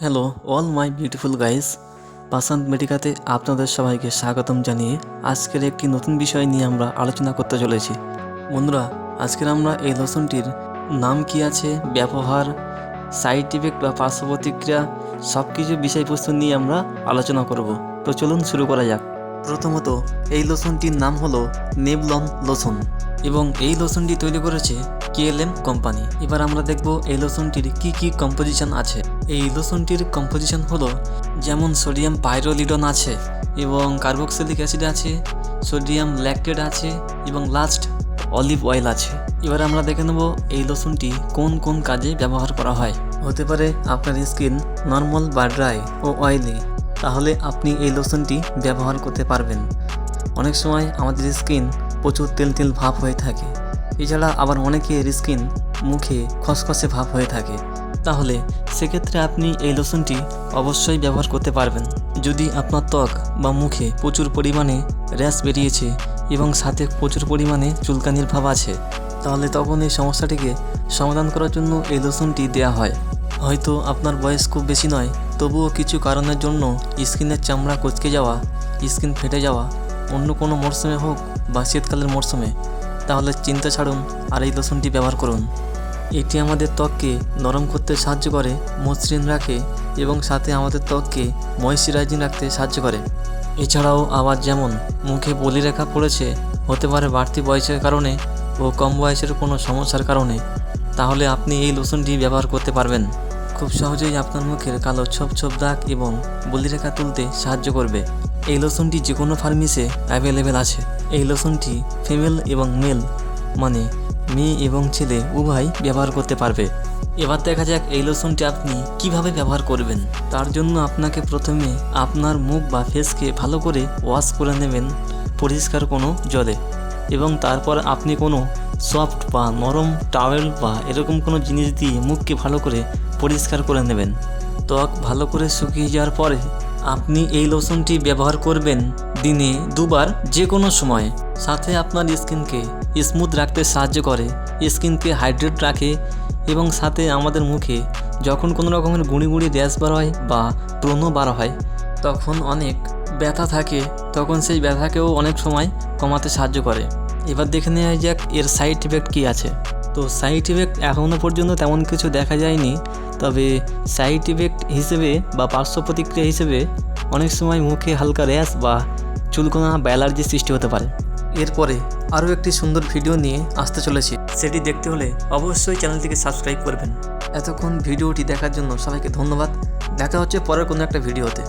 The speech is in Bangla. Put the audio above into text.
Hello all my beautiful guys পাসান্ত মেডিকাতে আপনাদের সবাইকে স্বাগতম জানিয়ে আজকের একটি নতুন বিষয় নিয়ে আমরা আলোচনা করতে চলেছি। বন্ধুরা, আজকের আমরা এই লোশনটির নাম কি আছে, ব্যবহার সাইড ইফেক্ট বা পার্শ্ব প্রতিক্রিয়া সব কিছু বিষয়বস্তু নিয়ে আমরা আলোচনা করব। তো চলুন শুরু করা যাক। প্রথমত, এই লোশনটির নাম হলো নেবলন লোশন এবং এই লোশনটি তৈরি করেছে কেএলএম কোম্পানি। এবার আমরা দেখব এই লোশনটির কি কি কম্পোজিশন আছে। এই লোশনটির কম্পোজিশন হলো যেমন সোডিয়াম পাইরোলিডন আছে এবং কার্বক্সিলিক অ্যাসিড আছে সোডিয়াম ল্যাকটেড আছে এবং লাস্ট অলিভ অয়েল আছে। এবার আমরা দেখে নেব এই লোশনটি কোন কোন কাজে ব্যবহার করা হয়। হতে পারে আপনার স্কিন নর্মাল বা ড্রাই ও অয়েলি তাহলে আপনি এই লোশনটি ব্যবহার করতে পারবেন। অনেক সময় আমাদের স্কিন প্রচুর তেল তেল ভাব হয়ে থাকে। এছাড়া আবার অনেকের স্কিন মুখে খসখসে ভাব হয়ে থাকে। তাহলে সেক্ষেত্রে আপনি এই লোশনটি অবশ্যই ব্যবহার করতে পারবেন। যদি আপনার ত্বক বা মুখে প্রচুর পরিমাণে র্যাশ বেরিয়েছে এবং সাথে প্রচুর পরিমাণে চুলকানির ভাব আছে, তাহলে তখন এই সমস্যাটিকে সমাধান করার জন্য এই লোশনটি দেওয়া হয়। হয়তো আপনার বয়স খুব বেশি নয়, তবুও কিছু কারণের জন্য স্কিনের চামড়া কচকে যাওয়া, স্কিন ফেটে যাওয়া, অন্য কোনো মরশুমে হোক বা শীতকালের মরশুমে, তাহলে চিন্তা ছাড়ুন আর এই লোশনটি ব্যবহার করুন। এটি আমাদের ত্বককে নরম করতে সাহায্য করে, মসৃণ রাখে এবং সাথে আমাদের ত্বককে ময়শ্চারাইজিং রাখতে সাহায্য করে। এছাড়াও আবার যেমন মুখে বলিরেখা পড়েছে, হতে পারে বাড়তি বয়সের কারণে ও কম বয়সের কোনো সমস্যার কারণে। তাহলে আপনি এই লোশনটি ব্যবহার করতে পারবেন। খুব সহজেই আপনার মুখের কালো ছোপ ছোপ দাগ এবং বলিরেখা তুলতে সাহায্য করবে। এই লোশনটি যে কোনো ফার্মেসে অ্যাভেলেবেল আছে। এই লোশনটি ফিমেল এবং মেল মানে মেয়ে এবং ছেলে উভয় ব্যবহার করতে পারবে। এবার দেখা যাক এই লোশনটি আপনি কীভাবে ব্যবহার করবেন। তার জন্য আপনাকে প্রথমে আপনার মুখ বা ফেসকে ভালো করে ওয়াশ করে নেবেন, পরিষ্কার কোনো জলে। এবং তারপর আপনি কোনো সফট বা নরম টাওয়েল বা এরকম কোনো জিনিস দিয়ে মুখকে ভালো করে পরিষ্কার করে নেবেন। ত্বক ভালো করে শুকিয়ে যাওয়ার পরে আপনি এই লোশনটি ব্যবহার করবেন দিনে দুবার যে কোনো সময়। সাথে আপনার স্কিনকে স্মুথ রাখতে সাহায্য করে। স্কিনকে হাইড্রেট রাখে এবং সাথে আমাদের মুখে যখন কোনো রকমের গুঁড়ি গুঁড়ি র্যাশ বার হয় বা ব্রণ বার হয়, তখন অনেক ব্যথা থাকে। তখন সেই ব্যথাকেও অনেক সময় কমাতে সাহায্য করে। এবার দেখে নেওয়া যাক এর সাইড ইফেক্ট কী আছে। তো সাইড ইফেক্ট এখনও পর্যন্ত তেমন কিছু দেখা যায়নি। তবে সাইড ইফেক্ট হিসেবে বা পার্শ্ব প্রতিক্রিয়া হিসেবে অনেক সময় মুখে হালকা র্যাশ বা চুলকোনা বা অ্যালার্জি সৃষ্টি হতে পারে। এরপরে আরও একটি সুন্দর ভিডিও নিয়ে আসতে চলেছি। সেটি দেখতে হলে অবশ্যই চ্যানেলটিকে সাবস্ক্রাইব করবেন। এতক্ষণ ভিডিওটি দেখার জন্য সবাইকে ধন্যবাদ। দেখা হচ্ছে পরের কোনো একটা ভিডিওতে।